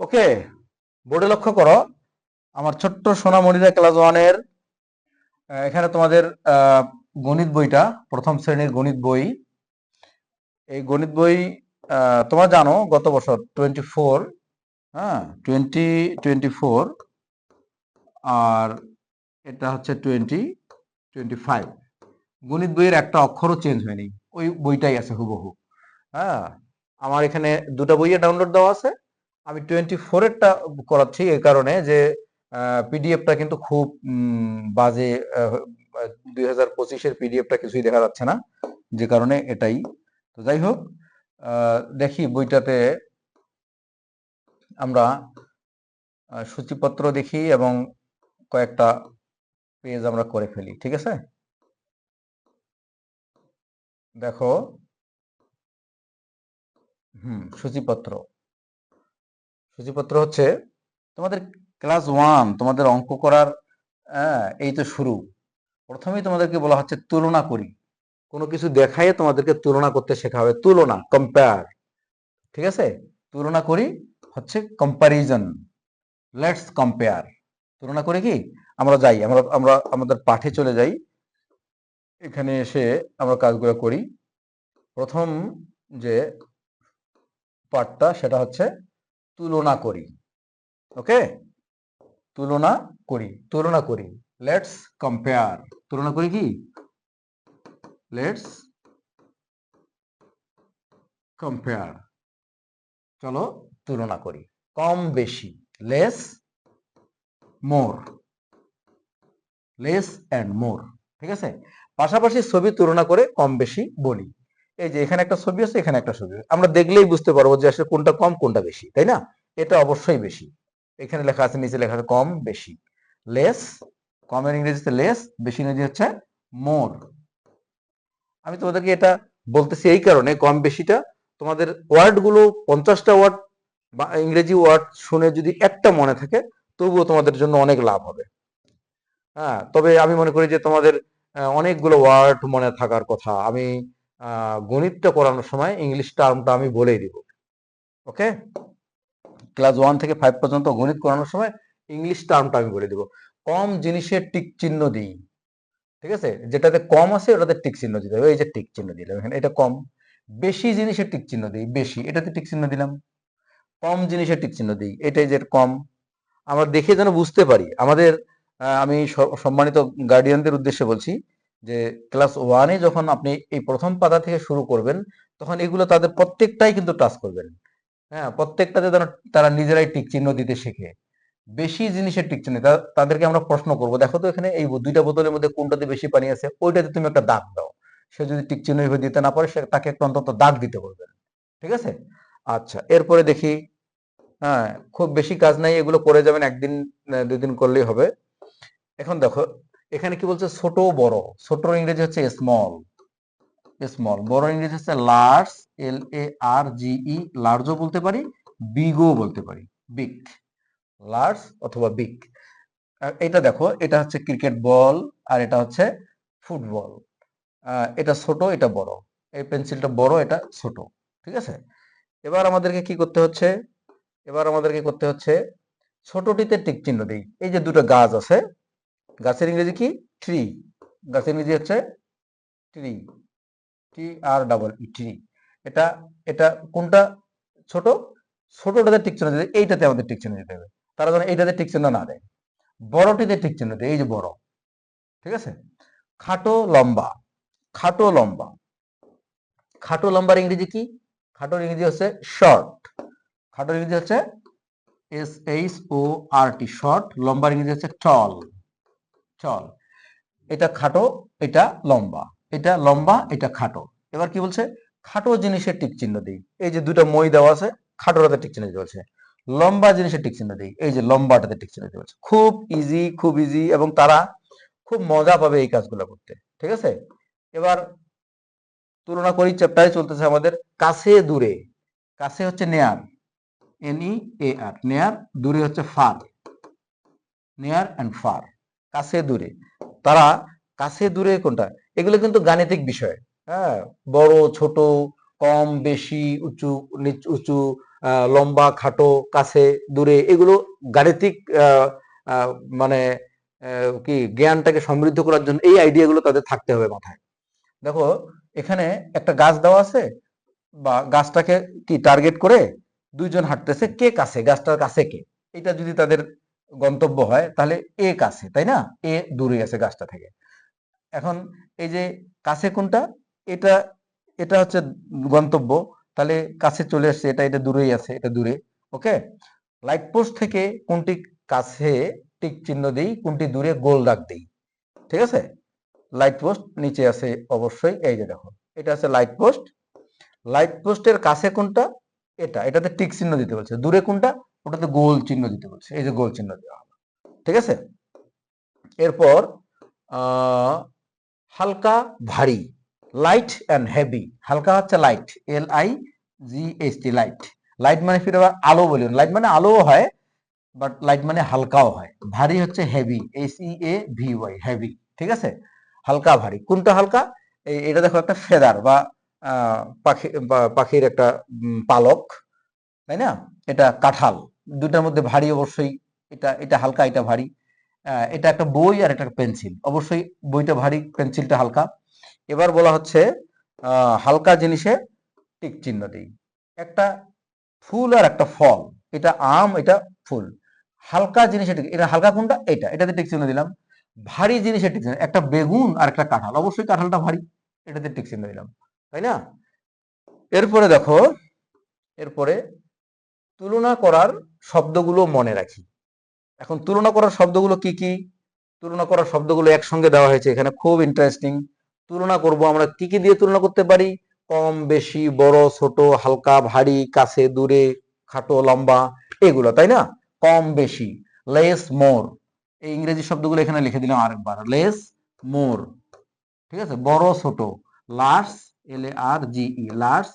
ওকে, বোর্ডে লক্ষ্য করো, আমার ছোট্ট সোনামণিরা ক্লাস ওয়ানের এখানে তোমাদের গণিত বইটা, প্রথম শ্রেণির গণিত বই। এই গণিত বই তোমরা জানো গত বছর টোয়েন্টি ফোর হ্যাঁ টোয়েন্টি টোয়েন্টি ফোর আর এটা হচ্ছে টোয়েন্টি টোয়েন্টি ফাইভ গণিত বইয়ের একটা অক্ষরও চেঞ্জ হয়নি, ওই বইটাই আছে হুবহু হ্যাঁ। আমার এখানে দুটা বইয়ে ডাউনলোড দেওয়া আছে আমি টোয়েন্টি ফোরেরটা করাচ্ছি এই কারণে যে পিডিএফটা কিন্তু খুব বাজে দুই হাজার পঁচিশের পিডিএফটা কিছুই দেখা যাচ্ছে না, যে কারণে এটাই। তো যাই হোক দেখি বইটাতে আমরা সূচিপত্র দেখি এবং কয়েকটা পেজ আমরা করে ফেলি, ঠিক আছে? দেখো, হুম, সূচিপত্র। সূচিপত্র হচ্ছে তোমাদের ক্লাস ওয়ান তোমাদের অঙ্ক করার হ্যাঁ, এই তো শুরু। প্রথমেই তোমাদেরকে বলা হচ্ছে তুলনা করি। কোনো কিছু দেখায় তোমাদেরকে তুলনা করতে শেখা হবে। তুলনা কম্পেয়ার ঠিক আছে? তুলনা করি হচ্ছে কম্পারিজন লেটস কম্পেয়ার তুলনা করে কি? আমরা যাই আমরা আমরা আমাদের পাঠে চলে যাই। এখানে এসে আমরা কাজগুলো করি। প্রথম যে পাঠটা সেটা হচ্ছে তুলনা করি। ওকে? তুলনা করি তুলনা করি। লেটস কম্পেয়ার তুলনা করি কি? লেটস কম্পেয়ার চলো তুলনা করি। কম বেশি less more less and more ঠিক আছে? পাশাপাশি ছবি তুলনা করে কম বেশি বলি। এই যে এখানে একটা ছবি আছে, এখানে একটা ছবি। আমরা দেখলেই বুঝতে পারব যে আসলে কোনটা কম, কোনটা বেশি, তাই না? এটা অবশ্যই বেশি। এখানে লেখা আছে, নিচে লেখা আছে কম, বেশি। লেস কমের ইংরেজিতে লেস বেশি ইংরেজি হচ্ছে মোর আমি তোমাদেরকে এটা বলতেছি এই কারণে, কম বেশিটা। তোমাদের ওয়ার্ডগুলো পঞ্চাশটা ওয়ার্ড বা ইংরেজি ওয়ার্ড শুনে যদি একটা মনে থাকে, তবুও তোমাদের জন্য অনেক লাভ হবে। হ্যাঁ তবে আমি মনে করি যে তোমাদের অনেকগুলো ওয়ার্ড মনে থাকার কথা। আমি গণিতটা করানোর সময় ইংলিশ টার্মটা আমি বলেই দিব। ওকে ক্লাস ওয়ান থেকে ফাইভ পর্যন্ত গণিত করানোর সময় ইংলিশ টার্মটা আমি বলে দিব। কম জিনিসের টিক চিহ্ন দিই। ঠিক আছে? যেটাতে কম আছে ওটাতে টিক চিহ্ন দিতে হবে। এই যে টিক চিহ্ন দিলাম এখানে, এটা কম। বেশি জিনিসের টিক চিহ্ন দিই। বেশি, এটাতে টিক চিহ্ন দিলাম। কম জিনিসের টিক চিহ্ন দিই। এটাই যে কম। আমরা দেখে যেন বুঝতে পারি। আমাদের আমি সম্মানিত গার্ডিয়ানদের উদ্দেশ্যে বলছি যে ক্লাস ওয়ানে যখন আপনি এই প্রথম পাতা থেকে শুরু করবেন তখন এগুলো তাদের প্রত্যেকটাই কিন্তু টাচ করবেন। হ্যাঁ প্রত্যেকটাতে যেন তারা নিজেরাই টিক চিহ্ন দিতে শেখে। বেশি জিনিসের টিক চিহ্ন তাদেরকে আমরা প্রশ্ন করব দেখো তো এখানে এই দুইটা বোতলের মধ্যে কোনটাতে বেশি পানি আছে? ওইটাতে তুমি একটা দাগ দাও। সে যদি টিক চিহ্ন দিতে না পারে সে তাকে একটা অন্তত দাগ দিতে বলবেন ঠিক আছে? আচ্ছা এরপরে দেখি হ্যাঁ খুব বেশি কাজ নাই এগুলো করে যাবেন একদিন আহ, দুই দিন করলেই হবে। এখন দেখো এখানে কি বলছে? ছোট বড়। ছোট ইংরেজি হচ্ছে স্মল স্মল বড় ইংরেজি হচ্ছে লার্জ এল এ আর জি ই লার্জও বলতে পারি বিগও বলতে পারি। বিগ লার্জ অথবা বিগ এটা দেখো, এটা হচ্ছে ক্রিকেট বল আর এটা হচ্ছে ফুটবল এটা ছোট, এটা বড়। এই পেন্সিলটা বড়, এটা ছোট। ঠিক আছে? এবার আমাদেরকে কি করতে হচ্ছে? এবার আমাদেরকে করতে হচ্ছে, ছোটটিতে টিক চিহ্ন দিই। এই যে দুটো গাছ আছে গাছের ইংরেজি কি? ট্রি গাছের ইংরেজি হচ্ছে tree T R double E tree এটা এটা কোনটা ছোট? ছোটটাতে টিক চিহ্ন দিতে এইটাতে আমাদের টিক চিহ্ন দিতে হবে। তারা যেন এইটাতে টিক চিহ্ন না দেয়। বড়টিতে টিক চিহ্ন দেয়। এই যে বড়। ঠিক আছে? খাটো লম্বা। খাটো লম্বা। খাটো লম্বার ইংরেজি কি? খাটোর ইংরেজি হচ্ছে শর্ট খাটোর ইংরেজি হচ্ছে S H O R T short লম্বার ইংরেজি হচ্ছে টল টল এটা খাটো, এটা লম্বা। এটা লম্বা, এটা খাটো। এবার কি বলছে? খাটো জিনিসের টিক চিহ্ন দিই। এই যে দুটো মই দেওয়া আছে, খাটোটাতে টিক চিহ্ন দিতে বলছে। লম্বা জিনিসের টিক চিহ্ন দিই। এই যে লম্বাটাতে টিক চিহ্ন দিতে বলছে। খুব ইজি খুব ইজি এবং তারা খুব মজা পাবে এই কাজগুলো করতে। ঠিক আছে? এবার তুলনা করি চ্যাপ্টারে চলতেছে আমাদের কাছে দূরে। কাছে হচ্ছে নেয়ার এনই এ আর নেয়ার দূরে হচ্ছে ফার নেয়ার অ্যান্ড ফার কাছে দূরে। তারা কাছে দূরে কোনটা? এগুলো কিন্তু গাণিতিক বিষয় হ্যাঁ? বড়, ছোট, কম, বেশি, উঁচু উঁচু লম্বা, খাটো, কাছে, দূরে, এগুলো গাণিতিক মানে কি, জ্ঞানটাকে সমৃদ্ধ করার জন্য এই আইডিয়াগুলো তাদের থাকতে হবে মাথায়। দেখো, এখানে একটা গাছ দেওয়া আছে, বা গাছটাকে কি, টার্গেট করে দুইজন হাঁটতেছে, কে কাছে, গাছটার কাছে কে? এটা যদি তাদের গন্তব্য হয়, তাহলে এ কাছে, তাই না? এ দূরে আছে গাছটা থেকে। এখন এই যে কাছে কোনটা? এটা এটা হচ্ছে গন্তব্য। তাহলে কাছে চলে আসছে, এটা এটা দূরেই আছে, এটা দূরে, ওকে? লাইট পোস্ট থেকে কোনটি কাছে, টিক চিহ্ন দিই, কোনটি দূরে, গোল দাগ দিই, ঠিক আছে? লাইট পোস্ট নিচে আছে অবশ্যই, এই যে দেখো, এটা আছে লাইট পোস্ট লাইট পোস্টের কাছে কোনটা? এটা, এটাতে টিক চিহ্ন দিতে বলছে। দূরে কোনটা? ওটাতে গোল চিহ্ন দিতে বলছে। এই যে গোল চিহ্ন দেওয়া হলো। ঠিক আছে? এরপর হালকা ভারী লাইট অ্যান্ড হেভি হালকা হচ্ছে light L I G H T light light মানে ফিরে আবার আলো বলি। লাইট মানে আলোও হয় বাট লাইট মানে হালকাও হয়। ভারী হচ্ছে heavy H E A V Y heavy ঠিক আছে? হালকা ভারী। কোনটা হালকা? এটা দেখো একটা ফেদার বা পাখি পাখির একটা পালক। তাই না? এটা কাঁঠাল। দুটার মধ্যে ভারী অবশ্যই এটা এটা হালকা, এটা ভারী। এটা একটা বই আর একটা পেন্সিল। অবশ্যই বইটা ভারী, পেন্সিলটা হালকা। এবার বলা হচ্ছে হালকা জিনিসে টিক চিহ্ন দিই। একটা ফুল আর একটা ফল। এটা আম, এটা ফুল। হালকা জিনিসে টিক, এটা হালকা কোনটা? এটা। এটাতে টিক চিহ্ন দিলাম। ভারী জিনিসে টিক চিহ্ন, একটা বেগুন আর একটা কাঁঠাল। অবশ্যই কাঁঠালটা ভারী, এটাতে টিক চিহ্ন দিলাম। তাই না? এরপরে দেখো, এরপরে তুলনা করার শব্দগুলো মনে রাখি। এখন তুলনা করার শব্দগুলো কি কি? তুলনা করার শব্দগুলো একসঙ্গে দেওয়া হয়েছে, এখানে খুব ইন্টারেস্টিং তুলনা করব আমরা কি কি দিয়ে তুলনা করতে পারি? কম, বেশি, বড়, ছোট, হালকা, ভারী, কাছে, দূরে, খাটো, লম্বা, এগুলো, তাই না? কম, বেশি লেস মোর এই ইংরেজি শব্দগুলো এখানে লিখে দিলাম আরেকবার লেস মোর ঠিক আছে? বড়, ছোট। Large L R G E large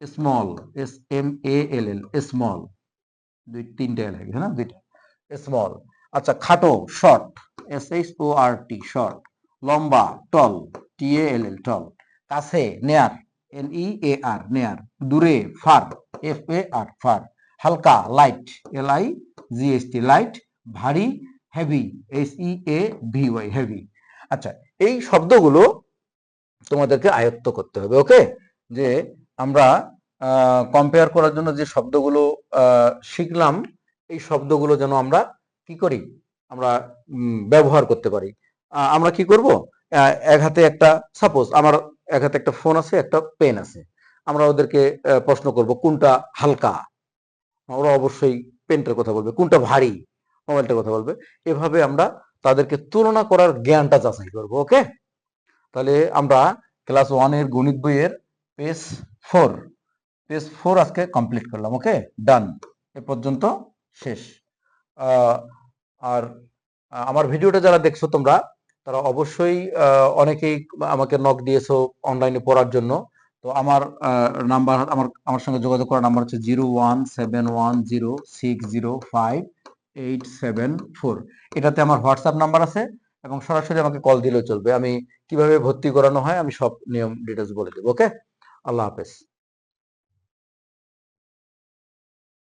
small S M A L L small দুই, তিনটে এল হ্যাঁ না? দুইটা। স্মল আচ্ছা খাটো short S H O R T short লম্বা টল টি এ এল এল টল কাছে নেয়ার এন ই এ আর নেয়ার দূরে far F A R far হালকা light L I G S T light ভারী heavy S E A V Y heavy আচ্ছা এই শব্দগুলো তোমাদেরকে আয়ত্ত করতে হবে ওকে যে আমরা কম্পেয়ার করার জন্য যে শব্দগুলো শিখলাম, এই শব্দগুলো যেন আমরা কি করি? আমরা ব্যবহার করতে পারি। আমরা কি করব? এক হাতে একটা সাপোজ আমার এক হাতে একটা ফোন আছে, একটা পেন আছে। আমরা ওদেরকে প্রশ্ন করব, কোনটা হালকা? ওরা অবশ্যই পেনটার কথা বলবে, কোনটা ভারী? মোবাইলটার কথা বলবে। এভাবে আমরা তাদেরকে তুলনা করার জ্ঞানটা যাচাই করব, ওকে? তাহলে আমরা ক্লাস ওয়ানের গণিত বইয়ের পেজ ফোর। পেজ ফোর আজকে কমপ্লিট করলাম ওকে ডান এ পর্যন্ত শেষ। আর আমার ভিডিওটা যারা দেখছ তোমরা, তারা অবশ্যই অনেকেই আমাকে নক দিয়েছ অনলাইনে পড়ার জন্য। তো আমার নাম্বার আমার আমার সঙ্গে যোগাযোগ করার নাম্বার হচ্ছে zero one seven one zero six zero five eight seven four এটাতে আমার হোয়াটসঅ্যাপ নাম্বার আছে এবং সরাসরি আমাকে কল দিলেও চলবে। আমি কীভাবে ভর্তি করানো হয়, আমি সব নিয়ম ডিটেলস বলে দেবো ওকে আল্লাহ হাফেজ।